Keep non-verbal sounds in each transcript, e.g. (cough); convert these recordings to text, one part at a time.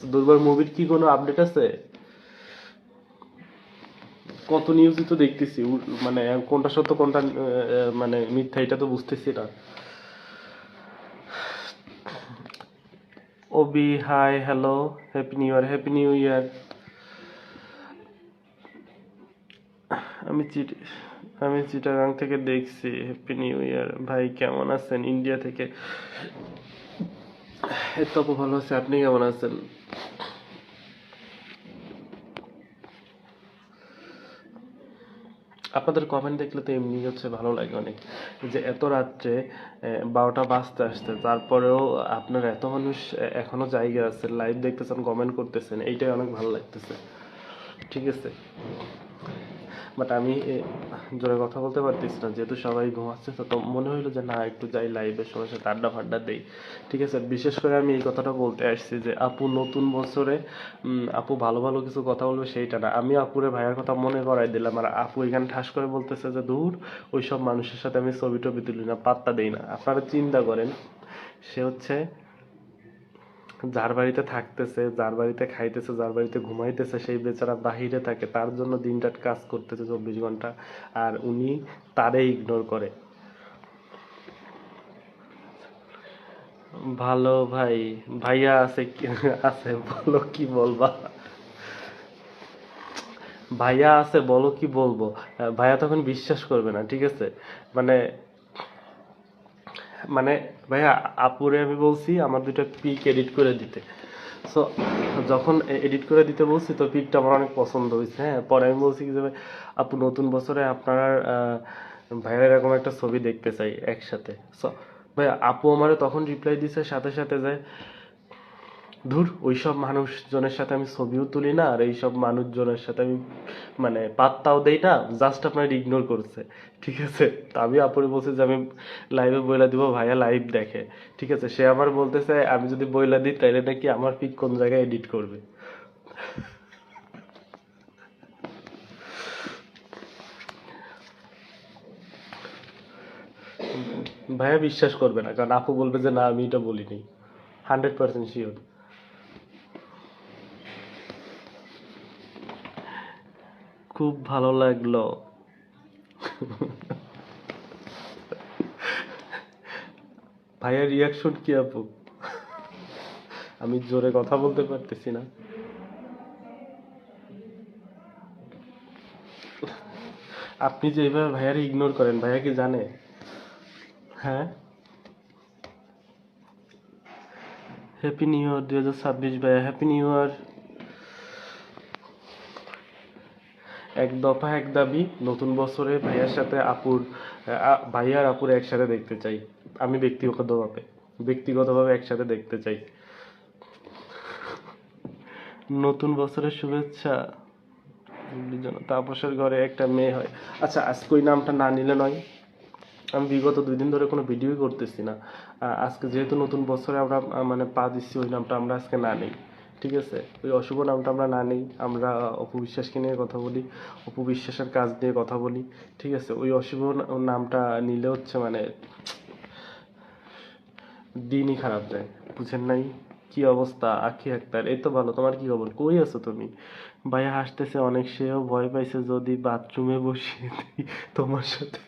দুর্বার মুভির কি কোনো আপডেট আছে? কত নিউজই তো দেখতেছি মানে কোনটা সত্য, কোনটা মানে মিথ্যা, এটা তো বুঝতেছি না। Obi hi hello happy new year happy new year আমি চিট, আমি চিটাগাং থেকে দেখছি হ্যাপি নিউ ইয়ার ভাই, কেমন আছেন? ইন্ডিয়া থেকে। এই তো ভালো আছে, আপনি কেমন আছেন? আপনাদের কমেন্ট দেখলে তো এমনি হচ্ছে ভালো লাগে অনেক, যে এত রাত্রে বারোটা বাজতে আসতে তারপরেও আপনার এত মানুষ এখনও জায়গা আছে লাইভ দেখতেছেন কমেন্ট করতেছেন, এইটাই অনেক ভালো লাগতেছে, ঠিক আছে? বাট আমি জোরে কথা বলতে পারতেছি না। যেহেতু সবাই ঘুমাচ্ছে, তো মনে হইল যে না, একটু যাই লাইভে সবার সাথে আড্ডা ফাড্ডা দেই। ঠিক আছে? বিশেষ করে আমি এই কথাটা বলতে আসছি যে, আপু নতুন বছরে আপু ভালো ভালো কিছু কথা বলবে সেইটা না। আমি আপুরে ভাইয়ার কথা মনে করাই দিলাম। আর আপু এখানে ঠাস করে বলতেছে যে দূর ওই সব মানুষের সাথে আমি ছবি টবি তুলি না, পাত্তা দেই না। আপনারা চিন্তা করেন, সে হচ্ছে যার বাড়িতে থাকতেছে, যার বাড়িতে খাইতেছে, যার বাড়িতে ঘুমাইতেছে, সেই বেচারা বাহিরে থাকে, তার জন্য দিনটার কাজ করতেছে চব্বিশ ঘণ্টা আর উনি তারে ইগনোর করে। ভালো ভাই, ভাইয়া আছে আছে বলো কি বলবা? ভাইয়া আছে বলো কি বলব? ভাইয়া তখন বিশ্বাস করবে না, ঠিক আছে? মানে মানে ভাইয়া, আপুরে আমি বলছি, আমার দুটো পিক এডিট করে দিতে। সো যখন এডিট করে দিতে বলছি, তো পিকটা আমার অনেক পছন্দ হয়েছে হ্যাঁ? পরে আমি বলছি কি যে আপু, নতুন বছরে আপনার ভাইয়ের এরকম একটা ছবি দেখতে চাই একসাথে। সো ভাইয়া, আপু আমারে তখন রিপ্লাই দিছে, সাথে সাথে যে ধুর, ওইসব মানুষজনের সাথে আমি ছবিও তুলি না, আর এইসব মানুষজনের সাথে আমি মানে পাত্তাও দেই না জাস্ট আপনার ইগনোর করছে, ঠিক আছে? তা আমি আপুরে বলছি যে আমি লাইভে বইলা দিব, ভাইয়া লাইভ দেখে, ঠিক আছে? সে আমার বলতেছে, আমি যদি বইলা দিই তাহলে নাকি আমার পিক কোন জায়গায় এডিট করবে? ভাইয়া বিশ্বাস করবে না, কারণ আপু বলবে যে, না, আমি এটা বলিনি হান্ড্রেড পার্সেন্ট শিওর খুব ভালো লাগল। ভাইয়ার রিয়াকশন কি আপু? আমি জোরে কথা বলতে পারতেছি না। আপনি যে এইভাবে ভাইয়ার ইগনোর করেন, ভাইয়া কি জানে? হ্যাঁ? হ্যাপি নিউ ইয়ার দুই হাজার ছাব্বিশ ভাইয়া। হ্যাপি নিউ ইয়ার এক দফা, এক দাবি, নতুন বছরে ভাইয়ার সাথে আপুর ভাইয়ার আপুর একসাথে দেখতে চাই। আমি ব্যক্তিগতভাবে ব্যক্তিগতভাবে একসাথে দেখতে চাই। নতুন বছরের শুভেচ্ছা। তাপসের ঘরে একটা মেয়ে হয়। আচ্ছা আজকে ওই নামটা না নিলে নয়। আমি বিগত দুই দিন ধরে কোনো ভিডিওই করতেছি না। আজকে যেহেতু নতুন বছরে আমরা মানে পা দিচ্ছি, ওই নামটা আমরা আজকে না নেই। ঠিক আছে? ওই অশুভ নামটা আমরা না নেই। আমরা অপু বিশ্বাসকে নিয়ে কথা বলি, অপু বিশ্বাসের কাজ নিয়ে কথা বলি, ঠিক আছে? ওই অশুভ নামটা নিলে হচ্ছে মানে দিনই খারাপ যায়। বুঝেন নাই? কি অবস্থা? আখি আক্তার, এই তো ভালো। তোমার কি খবর? কই আছো তুমি? ভাইয়া হাসতেছে অনেক, সেও ভয় পাইছে যদি বাথরুমে বসিয়ে দিই তোমার সাথে।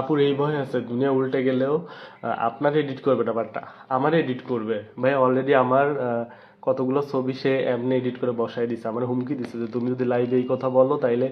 আপুর এই ভয় আছে, দুনিয়া উল্টে গেলেও আপনার এডিট করবে না বাট আমার এডিট করবে। ভাই অলরেডি আমার কতগুলো ছবি সে এমনি এডিট করে বসাই দিছে, আমার হুমকি দিছে যে, তুমি যদি লাইভে এই কথা বলো, তাইলে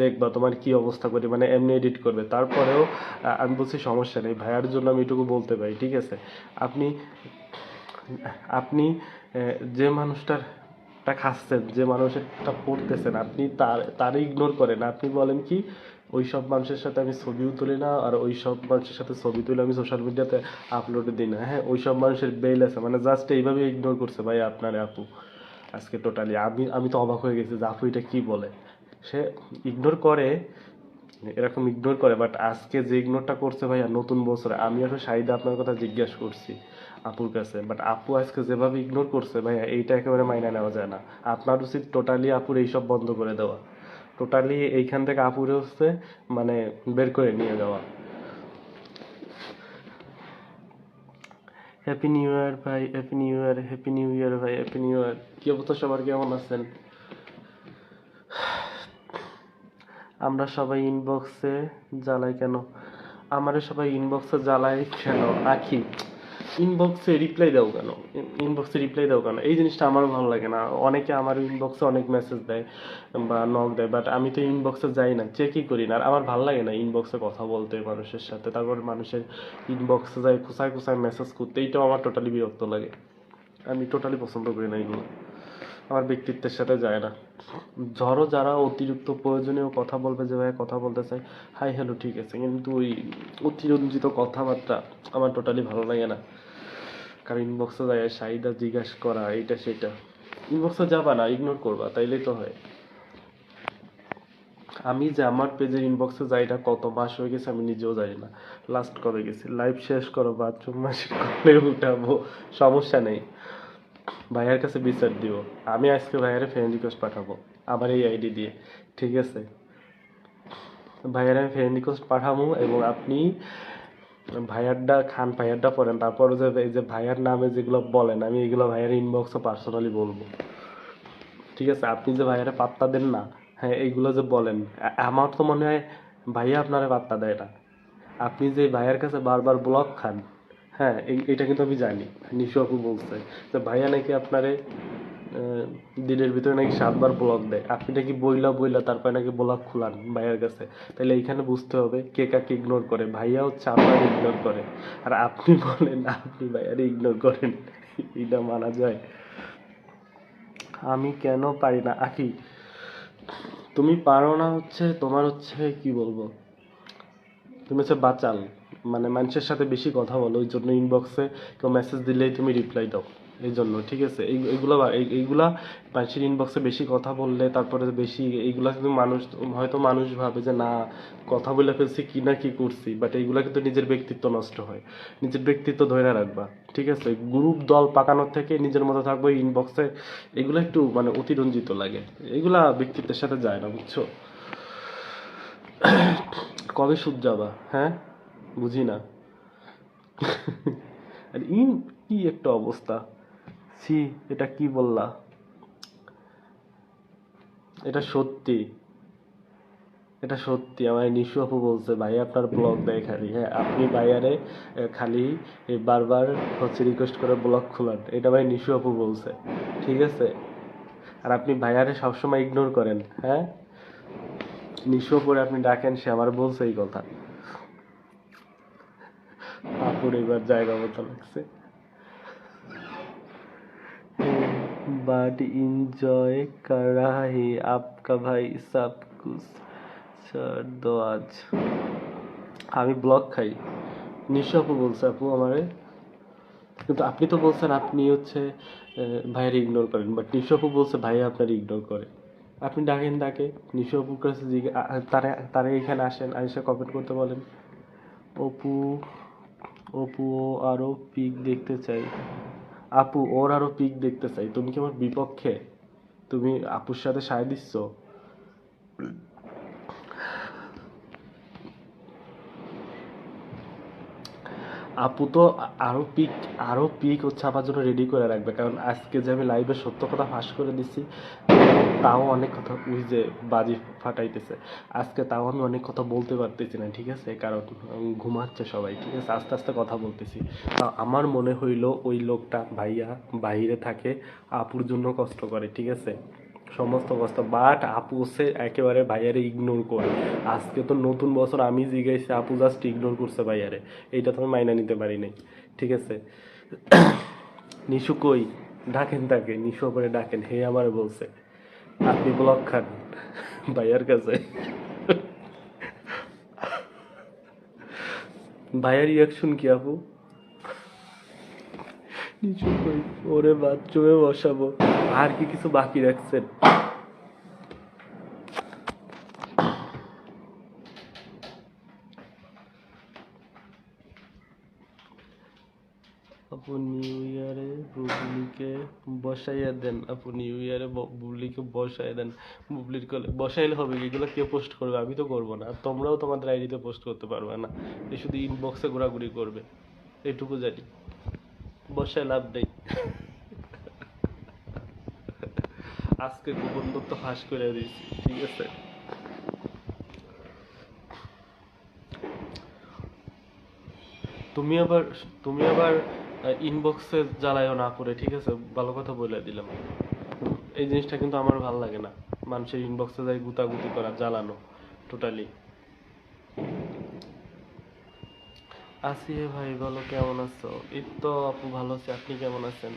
দেখবা তোমার কি অবস্থা করে মানে এমনি এডিট করবে। তারপরেও আমি বলছি, সমস্যা নেই, ভাইয়ার জন্য আমি এটুকু বলতে পারি, ঠিক আছে? আপনি আপনি যে মানুষটার খাচ্ছেন, যে মানুষেরটা পড়তেছেন, আপনি তার তার ইগনোর করেন। আপনি বলেন কি ওই সব মানুষের সাথে আমি ছবিও তুলি না, আর ওই সব মানুষের সাথে ছবি তুলে আমি সোশ্যাল মিডিয়াতে আপলোড দিই না। হ্যাঁ ওই সব মানুষের বেল আছে মানে জাস্ট এইভাবে ইগনোর করছে ভাই আপনার আপু। আজকে টোটালি আমি আমি তো অবাক হয়ে গেছি যে আপু এটা কি বলে? সে ইগনোর করে, এরকম ইগনোর করে বাট আজকে যে ইগনোরটা করছে ভাইয়া নতুন বছরে, আমি আসলে শাহিদা আপনার কথা জিজ্ঞাসা করছি আপুর কাছে বাট আপু আজকে যেভাবে ইগনোর করছে ভাইয়া, এইটা একেবারে মাইনে নেওয়া যায় না। আপনার উচিত টোটালি আপুর এইসব বন্ধ করে দেওয়া। টোটালি এইখান থেকে আপুরে হচ্ছে মানে বের করে নিয়ে যাওয়া। হ্যাপি নিউ ইয়ার ভাই happy new year happy new year ভাই হ্যাপি নিউ ইয়ার কী অবস্থা সবার, কেমন আছেন? আমরা সবাই ইনবক্সে জ্বালাই কেন? আমারে সবাই ইনবক্সে জ্বালাই কেন? আখি। ইনবক্সে রিপ্লাই দাও কেন? ইনবক্সে রিপ্লাই দাও কেন? এই জিনিসটা আমারও ভালো লাগে না। অনেকে আমার ইনবক্সে অনেক মেসেজ দেয় বা নক দেয় বাট আমি তো ইনবক্সে যাই না চেকই করি না। আর আমার ভালো লাগে না ইনবক্সে কথা বলতে মানুষের সাথে। তারপর মানুষের ইনবক্সে যায়, কোথায় কোথায় মেসেজ করতে, এইটাও আমার টোটালি বিরক্ত লাগে। আমি টোটালি পছন্দ করি না এগুলো। আমার ব্যক্তিত্বের সাথে যায় না। ধরো যারা অতিরিক্ত প্রয়োজনীয় কথা বলবে যে ভাই কথা বলতে চাই। হাই হ্যালো ঠিক আছে। কিন্তু ওই অতিরঞ্জিত কথাবার্তা আমার টোটালি ভালো লাগে না। কারণ ইনবক্সে যায় সাইদা জিজ্ঞাসা করা, এইটা, সেটা। ইনবক্সে যাবা না ইগনোর করবা, তাইলেই তো হয়। আমি যে আমার পেজের ইনবক্সে যাই এটা কত মাস হয়ে গেছে আমি নিজেও জানি না। লাস্ট কবে গেছি? লাইভ শেষ করো বাথরুম (laughs) মাস উঠাবো, সমস্যা নেই। ভাইয়ার কাছে বিচার দিব। আমি আজকে ভাইয়ারে ফ্রেন্ড রিকোয়েস্ট পাঠাবো। আমার এই আইডি দিয়ে। ঠিক আছে? ভাইয়ার আমি ফ্রেন্ড রিকোয়েস্ট পাঠাবো এবং আপনি ভাইয়ারটা খান, ভাইয়ারটা পড়েন। তারপর যে এই যে ভাইয়ার নামে যেগুলো বলেন, আমি এগুলো ভাইয়ার ইনবক্সে পার্সোনালি বলব। ঠিক আছে? আপনি যে ভাইয়ারে পাত্তা দেন না হ্যাঁ এইগুলো যে বলেন আমার তো মনে হয় ভাইয়া আপনারে পাত্তা দেয় না। আপনি যে ভাইয়ার কাছে বারবার ব্লক খান হ্যাঁ এটা কিন্তু আমি জানি। নিশু আপু বলছে তো ভাইয়া নাকি আপনারে দিনের ভিতরে নাকি সাতবার ব্লক দেয়। আপনি নাকি বইলা বইলা তারপরে নাকি ব্লক খুলান ভাইয়ার কাছে। তাহলে এইখানে বুঝতে হবে কে কাকে ইগনোর করে। ভাইয়া হচ্ছে আপনার ইগনোর করে। আর আপনি বলেন, আপনি ভাইয়ারে ইগনোর করেন। এটা মানা যায়। আমি কেন পারি না? আকি তুমি পারো না হচ্ছে, তোমার হচ্ছে, কি বলব? তুমি হচ্ছে বাচাল। মানে মানুষের সাথে বেশি কথা বলো, ওই জন্য ইনবক্সে কেউ মেসেজ দিলেই তুমি রিপ্লাই দাও, এই জন্য, ঠিক আছে? এই, এইগুলা এই- এইগুলা মানুষের ইনবক্সে বেশি কথা বললে তারপরে বেশি, এইগুলা কিন্তু মানুষ, হয়তো মানুষ ভাবে যে, না, কথা বলে ফেলছি কি না কি করছি বাট এইগুলা কিন্তু নিজের ব্যক্তিত্ব নষ্ট হয়। নিজের ব্যক্তিত্ব ধরে রাখবা, ঠিক আছে? গ্রুপ দল পাকানোর থেকে নিজের মতো থাকব ইনবক্সে এগুলো একটু মানে অতিরঞ্জিত লাগে। এগুলা ব্যক্তিত্বের সাথে যায় না, বুঝছ? কবে সুদ যাবা হ্যাঁ? বুঝি না। (laughs) আর ইন কি একটা অবস্থা? সি এটা কি বললা? এটা সত্যি। এটা সত্যি। আমার নিশু আপু বলছে, ভাই, আপনার ব্লগ দেয় খালি। হ্যাঁ আপনি ভাইয়ারে খালি বারবার হচ্ছে রিকোয়েস্ট করে ব্লগ খুলান। এটা ভাই নিশু আপু বলছে। ঠিক আছে? আর আপনি ভাইয়ারে সবসময় ইগনোর করেন হ্যাঁ? নিশু পরে আপনি ডাকেন, সে আমার বলছে এই কথা। পরিবার জায়গা মতো লাগছে। বাট এনজয় কর হে আপকা ভাই সব কুছ ছাড় দো আজ। আমি ব্লক খাই। নিঃশপু বলছে আপু আমারে। কিন্তু আপনি তো বলছেন আপনি হচ্ছে ভাইয়ের ইগনোর করেন। বাট নিঃশপু বলছে ভাইয়া আপনার ইগনোর করে। আপনি ডাকেন তাকে। নিশোপুর কাছে জিজ্ঞে তারা তারা এখানে আসেন এসে কমেন্ট করতে বলেন। অপু অপু ও আরও পিক দেখতে চাই। আপু, ওর আরও পিক দেখতে চাই। তুমি কি আমার বিপক্ষে? তুমি আপুর সাথে সায় দিচ্ছ? আপু তো আ- আরও পিক আরও পিক হচ্ছে আমার জন্য রেডি করে রাখবে। কারণ আজকে যে আমি লাইভে সত্য কথা ফাঁস করে দিচ্ছি তাও অনেক কথা ওই যে বাজি ফাটাইতেছে। আজকে তাও আমি অনেক কথা বলতে পারতেছি না, ঠিক আছে? কারণ ঘুমাচ্ছে সবাই, ঠিক আছে? আস্তে আস্তে কথা বলতেছি। তা আমার মনে হইল ওই লোকটা ভাইয়া বাইরে থাকে, আপুর জন্য কষ্ট করে, ঠিক আছে? সমস্ত কষ্ট বাট আপু সে একেবারে ভাইয়ারে ইগনোর করে। আজকে তো নতুন বছর আমি জিজ্ঞাসি আপু জাস্ট ইগনোর করছে ভাইয়ারে। এইটা তো আমি মাইনা নিতে পারি নাই। ঠিক আছে? নিশু কই? ডাকেন তাকে। নিশু করে ডাকেন। হে আমার বলছে। আপনি ব্লক খান ভাইয়ার কাছে। ভাইয়ার রিয়াকশন কি আপু? নিচু কই ওরে বাথরুমে বসাবো। আর কি কিছু বাকি রাখছেন? আপু নিউ ইয়ারে বুবলিকে বসাইয়া দেন। আপু নিউ ইয়ারে বুবলিকে বসাই দেন। বুবলির কলে, বসাইলে হবে এগুলো কে পোস্ট করবে? আমি তো করব না। তোমরাও তোমাদের আইডিতে পোস্ট করতে পারবে না। এ শুধু ইনবক্সে ঘোরাঘুরি করবে। এটুকু জানি। বসে লাভ নেই। আজকে গোপন তথ্য ফাঁস করে দিয়েছি, ঠিক আছে? তুমি আবার তুমি আবার ইনবক্সে জ্বালায়ও না করে, ঠিক আছে? ভালো কথা বলে দিলাম। এই জিনিসটা কিন্তু আমার ভালো লাগে না। মানুষের ইনবক্সে যাই গুতাগুতি করা, জ্বালানো টোটালি আসি হে ভাই, বলো কেমন আছো? এই তো আপু ভালো আছি, আপনি কেমন আছেন?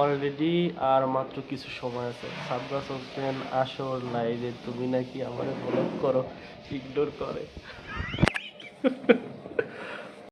অলরেডি আর মাত্র কিছু সময় আছে। সাব্বাস হোসেন আসর নাই যে তুমি নাকি আমার ব্লক করো ইগনোর করে।